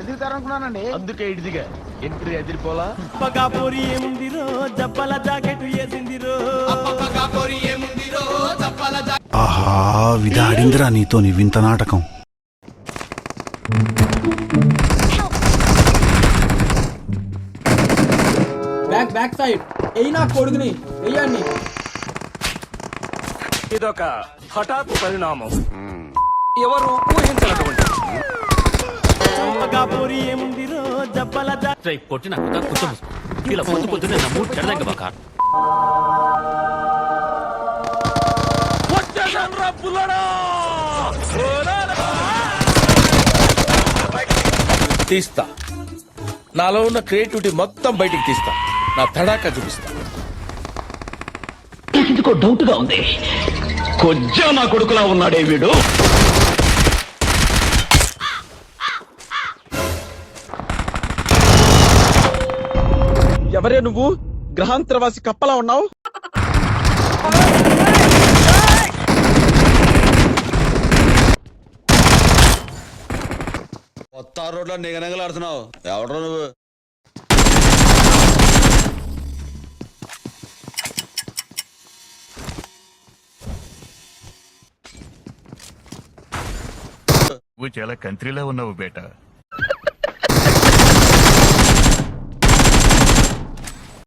అనుకున్నానండి అందుకే ఇడిదిగా entry అదిరిపోలా? పగాపూరి ఏముందిరో జబ్బల jacket వేసిందిరో ఆహా విధాడిందిరా నీతో నీ వింత నాటకం. Back back side. ఎయ్యి నా కొడుకుని వెయ్యండి ఇదొక హఠాత్ పరిణామం. ఎవరు ఊహించినటువంటి ఏముందిరో జబ్బల ఇలా పొద్దు పొద్దునే నా మూడు చెడదంగ బాక. వచ్చేసాన్రా పుల్లడా! తీస్తా. నాలో ఉన్న క్రియేటివిటీ మొత్తం బయటికి తీస్తా. నా తడాకా చూపిస్తా. ఎందుకో డౌట్గా ఉంది. కొజ్జా నా కొడుకులా ఉన్నాడే వీడు. ఎవరే నువ్వు? గ్రహాంతరవాసి కప్పలా ఉన్నావు? కొత్త రోడ్లో నిగనగలాడుతున్నావు. ఎవడో నువ్వు? నువ్వు చాలా కంట్రీలో ఉన్నావు బేట.